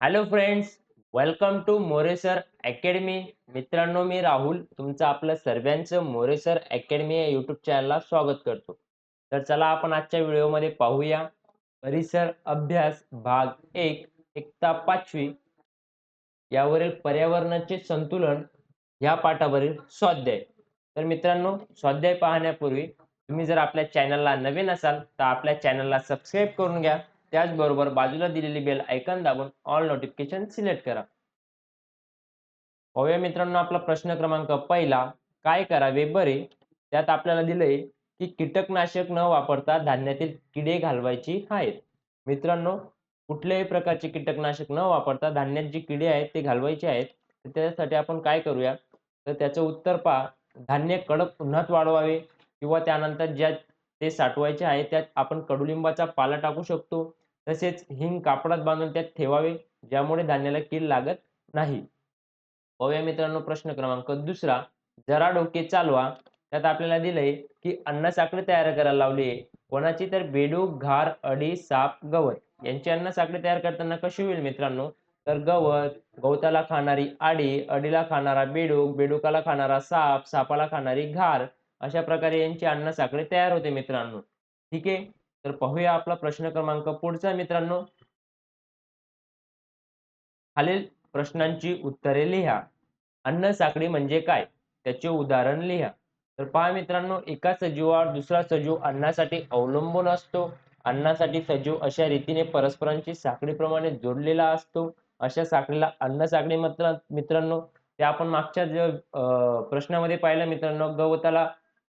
Hello friends welcome to Moresar academy मित्रांनो मी राहुल. तुमचं आपलं सर्वांचं मोरेसर अकॅडमी या यूट्यूब चॅनलला स्वागत करतो. तर चला आपण आजच्या व्हिडिओमध्ये पाहूया. परिसर अभ्यास भाग एक एकता पाचवी. यावरील पर्यावरणाचे संतुलन या पाठावरील स्वाध्याय. तर मित्रांनो स्वाध्याय पाहण्यापूर्वी तुम्ही जर आपल्या चॅनलला नवीन असाल तर आपल्या चॅनलला सबस्क्राईब करून घ्या. त्याचबरोबर बाजूला दिलेली बेल आयकॉन दाबून ऑल नोटिफिकेशन सिलेक्ट करा. पाहूया मित्रांनो आपला प्रश्न क्रमांक पहिला काय करावे बरे? त्यात आपल्याला दिलंय की कीटकनाशक न वापरता धान्यातील किडे घालवायची आहेत. मित्रांनो कुठल्याही प्रकारचे कीटकनाशक न वापरता धान्यात जे किडे आहेत ते घालवायचे आहेत तर त्यासाठी आपण काय करूया? तर त्याचं उत्तर पहा. धान्य कडक उन्हात वाढवावे किंवा त्यानंतर ज्या ते साठवायचे आहे त्यात आपण कडुलिंबाचा पाला टाकू शकतो. तसेच हिंग कापडात बांधून त्यात ठेवावे ज्यामुळे धान्याला कीड लागत नाही. पाहूया मित्रांनो प्रश्न क्रमांक दुसरा. जरा डोके चालवा. त्यात आपल्याला दिलंय की अन्न साखळी तयार करायला लावली आहे. कोणाची तर बेडूक घार अडी साप गवत यांची अन्न साखळी तयार करताना कशी होईल मित्रांनो? तर गवत गवताला खाणारी आडी अडीला खाणारा बेडूक बेडूकाला खाणारा साप सापाला खाणारी घार अशा प्रकारे यांची अन्न साखळी तयार होते मित्रांनो. ठीक आहे? तर पाहूया आपला प्रश्न क्रमांक पुढचा मित्रांनो. खालील प्रश्नांची उत्तरे लिहा. अन्न साखळी म्हणजे काय? त्याचे उदाहरण लिहा. तर पहा मित्रांनो एका सजीवावर दुसरा सजीव अन्नासाठी अवलंबून असतो. अन्नासाठी सजीव अशा रीतीने परस्परांची साखळीप्रमाणे जोडलेला असतो. अशा साखळीला अन्न साखळी मित्रांनो. ते आपण मागच्या प्रश्नामध्ये पाहिलं मित्रांनो गवताला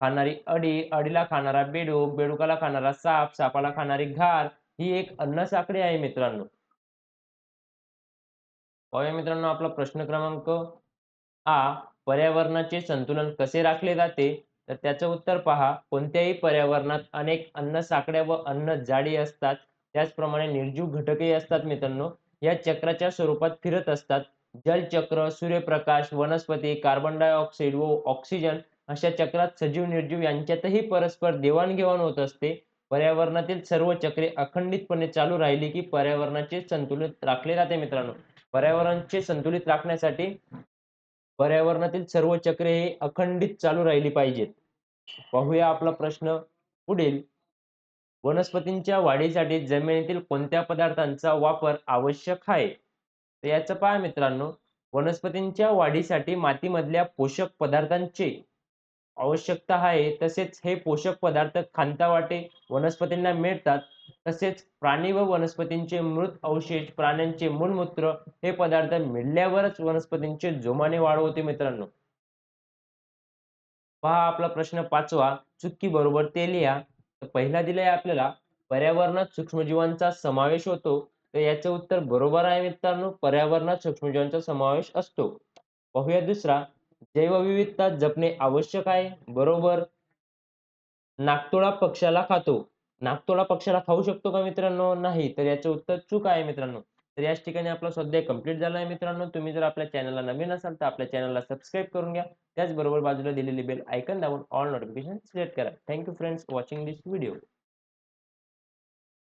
खाणारी अडी अडीला खाणारा बेडूक बेडुकाला खाणारा साप सापाला खाणारी घार ही एक अन्न साखळी आहे मित्रांनो. पाहूया मित्रांनो आपला प्रश्न क्रमांक आ. पर्यावरणाचे संतुलन कसे राखले जाते? तर त्याचं उत्तर पहा. कोणत्याही पर्यावरणात अनेक अन्न साखळ्या व अन्न जाडी असतात. त्याचप्रमाणे निर्जीव घटकही असतात मित्रांनो. या चक्राच्या स्वरूपात फिरत असतात. जलचक्र सूर्यप्रकाश वनस्पती कार्बन डायऑक्साईड व ऑक्सिजन अशा चक्रात सजीव निर्जीव यांच्यातही परस्पर देवाणघेवाण होत असते. पर्यावरणातील सर्व चक्रे अखंडितपणे चालू राहिली की पर्यावरणाचे संतुलित राखले जाते मित्रांनो. पर्यावरणाचे संतुलित राखण्यासाठी पर्यावरणातील सर्व चक्रे हे अखंडित चालू राहिली पाहिजेत. पाहूया आपला प्रश्न पुढील. वनस्पतींच्या वाढीसाठी जमिनीतील कोणत्या पदार्थांचा वापर आवश्यक आहे? तर याचं पहा मित्रांनो. वनस्पतींच्या वाढीसाठी मातीमधल्या पोषक पदार्थांचे आवश्यकता आहे. तसेच हे पोषक पदार्थ खांतावाटे वनस्पतींना मिळतात. तसेच प्राणी व वनस्पतींचे मृत अवशेष प्राण्यांचे मूलमूत्र हे पदार्थ मिळल्यावरच वनस्पतींचे जोमाने वाढ होते मित्रांनो. पहा आपला प्रश्न पाचवा. चुकी बरोबर ते लिहा. तर पहिला दिलाय आपल्याला पर्यावरणात सूक्ष्मजीवांचा समावेश होतो. तर याचं उत्तर बरोबर आहे मित्रांनो. पर्यावरणात सूक्ष्मजीवांचा समावेश असतो. पाहूया दुसरा. जैवविविधता जपणे आवश्यक आहे. बरोबर? नागतोळा पक्षाला खातो. नागतोळा पक्षाला खाऊ शकतो का मित्रांनो? नाही. तर याचं उत्तर चूक आहे मित्रांनो. तर याच ठिकाणी आपला स्वाध्याय कंप्लीट झाला आहे मित्रांनो. तुम्ही जर आपल्या चॅनलला नवीन असाल तर आपल्या चॅनलला सबस्क्राईब करून घ्या. त्याचबरोबर बाजूला दिलेली बेल आयकन दाबून ऑल नोटिफिकेशन सिलेक्ट करा. Thank you friends watching this video